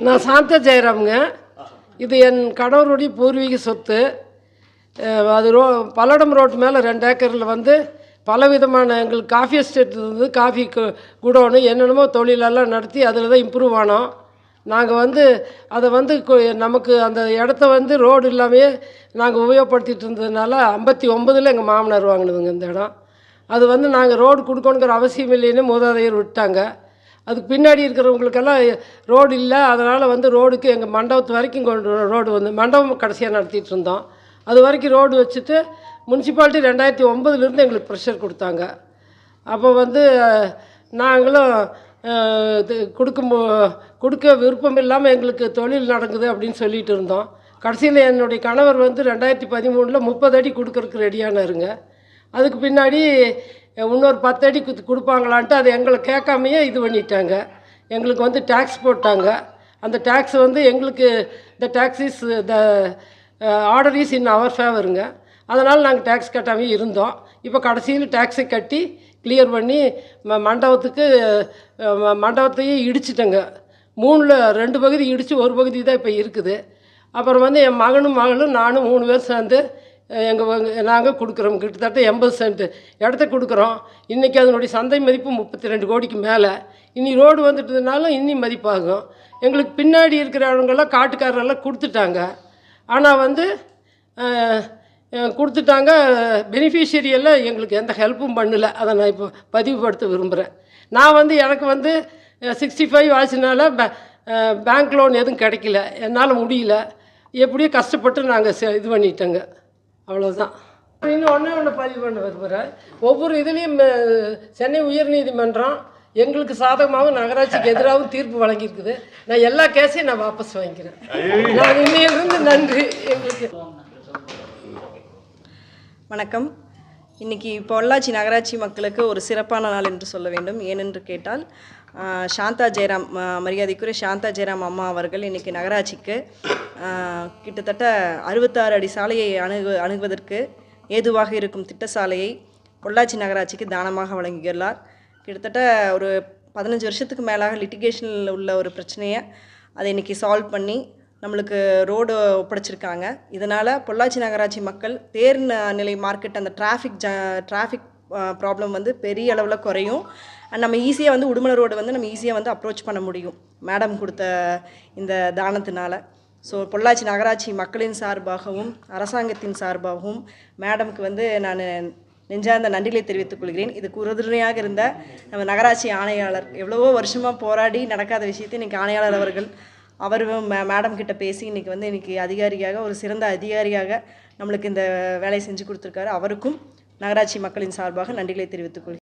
நான் சாந்த ஜெயராமுங்க. இது என் கணவருடைய பூர்வீக சொத்து. அது ரோ பல்லடம் ரோட்டு மேலே ரெண்டு ஏக்கரில் வந்து பலவிதமான எங்களுக்கு காஃபி எஸ்டேட் வந்து காஃபி கு- குடோனு என்னென்னமோ தொழிலெல்லாம் நடத்தி அதில் தான் இம்ப்ரூவ் ஆனோம். நாங்கள் வந்து அதை வந்து நமக்கு அந்த இடத்த வந்து ரோடு இல்லாமையே நாங்கள் உபயோகப்படுத்திட்டு இருந்ததுனால ஐம்பத்தி ஒம்பதில் எங்கள் மாமனார் வாங்கினதுங்க இந்த இடம். அது வந்து நாங்கள் ரோடு கொடுக்கணுங்கிற அவசியம் இல்லைன்னு மூதாதையர் விட்டாங்க. அதுக்கு பின்னாடி இருக்கிறவங்களுக்கெல்லாம் ரோடு இல்லை. அதனால் வந்து ரோடுக்கு எங்கள் மண்டபத்து வரைக்கும் கொண்டு ரோடு வந்து மண்டபம் கடைசியாக நடத்திட்டு இருந்தோம். அது வரைக்கும் ரோடு வச்சுட்டு முனிசிபாலிட்டி ரெண்டாயிரத்தி ஒம்பதுலேருந்து எங்களுக்கு ப்ரெஷர் கொடுத்தாங்க. அப்போ வந்து நாங்களும் இது கொடுக்கும் போ- கொடுக்க விருப்பம் இல்லாமல் எங்களுக்கு தொழில் நடக்குது அப்படின்னு சொல்லிட்டு இருந்தோம். கடைசியில் என்னுடைய கணவர் வந்து ரெண்டாயிரத்தி பதிமூணில் முப்பது அடி கொடுக்கறதுக்கு ரெடியானாருங்க அதுக்கு பின்னாடி இன்னொரு பத்து அடி குத்து கொடுப்பாங்களான்ட்டு அதை எங்களை கேட்காமையே இது பண்ணிட்டாங்க. எங்களுக்கு வந்து டேக்ஸ் போட்டாங்க. அந்த டேக்ஸ் வந்து எங்களுக்கு the tax is the order is in our ஃபேவருங்க அதனால் நாங்கள் டேக்ஸ் கட்டாமே இருந்தோம். இப்போ கடைசியில் டேக்ஸை கட்டி கிளியர் பண்ணி ம மண்டபத்துக்கு மண்டபத்தையே மண்டபத்தையும் இடிச்சிட்டேங்க. மூணில் ரெண்டு பகுதி இடித்து ஒரு பகுதி தான் இப்போ இருக்குது. அப்புறம் வந்து என் மகனும் மகளும் நானும் மூணு பேர் சேர்ந்து எங்கள் நாங்கள் கொடுக்குறோம். கிட்டத்தட்ட எண்பது சென்ட். இடத்த கொடுக்குறோம். இன்றைக்கி அதனுடைய சந்தை மதிப்பு முப்பத்தி ரெண்டு கோடிக்கு மேலே. இனி ரோடு வந்துட்டதுனால இன்னி மதிப்பாகும். எங்களுக்கு பின்னாடி இருக்கிறவங்கெல்லாம் காட்டுக்காரரெல்லாம் கொடுத்துட்டாங்க. ஆனால் வந்து கொடுத்துட்டாங்க. பெனிஃபிஷியரி எல்லாம் எங்களுக்கு எந்த ஹெல்ப்பும் பண்ணல. அதை நான் இப்போ பதிவுபடுத்த விரும்புகிறேன் நான் வந்து எனக்கு வந்து சிக்ஸ்டி ஃபைவ் ஆச்சுனால பேங்க் லோன் எதுவும் கிடைக்கல. என்னால் முடியல. எப்படியோ கஷ்டப்பட்டு நாங்கள் இது பண்ணிட்டோங்க. அவ்வளோதான் இன்னும் ஒன்றே ஒன்று பதிவு பண்ண விரும்புகிறேன் ஒவ்வொரு இதுலேயும் சென்னை உயர்நீதிமன்றம் எங்களுக்கு சாதகமாகவும் நகராட்சிக்கு எதிராகவும் தீர்ப்பு வழங்கியிருக்குது. நான் எல்லா கேஸையும் நான் வாபஸ் வாங்கிக்கிறேன். நான் இன்னையிலிருந்து நன்றி எங்களுக்கு. வணக்கம். இன்றைக்கி பொள்ளாச்சி நகராட்சி மக்களுக்கு ஒரு சிறப்பான நாள் என்று சொல்ல வேண்டும். ஏனென்று கேட்டால் சாந்தா ஜெயராம் மரியாதைக்குரிய சாந்தா ஜெயராம் அம்மா அவர்கள் இன்றைக்கி நகராட்சிக்கு கிட்டத்தட்ட அறுபத்தாறு அடி சாலையை அணுகு அணுகுவதற்கு ஏதுவாக இருக்கும் திட்ட சாலையை பொள்ளாச்சி நகராட்சிக்கு தானமாக வழங்கியுள்ளார். கிட்டத்தட்ட ஒரு பதினஞ்சு வருஷத்துக்கு மேலாக லிட்டிகேஷனில் உள்ள ஒரு பிரச்சனையை அதை இன்றைக்கி சால்வ் பண்ணி நம்மளுக்கு ரோடு ஒப்படைச்சிருக்காங்க. இதனால் பொள்ளாச்சி நகராட்சி மக்கள் தேர் நிலை மார்க்கெட் அந்த டிராஃபிக் ஜ டிராஃபிக் ப்ராப்ளம் வந்து பெரிய அளவில் குறையும். அண்ட் நம்ம ஈஸியாக வந்து உடுமலை ரோடு வந்து நம்ம ஈஸியாக வந்து அப்ரோச் பண்ண முடியும். மேடம் கொடுத்த இந்த தானத்தினால. ஸோ பொள்ளாச்சி நகராட்சி மக்களின் சார்பாகவும் அரசாங்கத்தின் சார்பாகவும் மேடம்க்கு வந்து நான் நெஞ்சார்ந்த நன்றிகளை தெரிவித்துக் கொள்கிறேன். இதுக்கு உறுதுணையாக இருந்த நம்ம நகராட்சி ஆணையாளர். எவ்வளவோ வருஷமாக போராடி நடக்காத விஷயத்தை இன்றைக்கி ஆணையாளர் அவர்கள் அவரும் மே மேடம் கிட்ட பேசி இன்னைக்கு வந்து இன்றைக்கி அதிகாரியாக ஒரு சிறந்த அதிகாரியாக நம்மளுக்கு இந்த வேலையை செஞ்சு கொடுத்துருக்காரு. அவருக்கும் நகராட்சி மக்களின் சார்பாக நன்றிகளை தெரிவித்துக் கொள்கிறேன்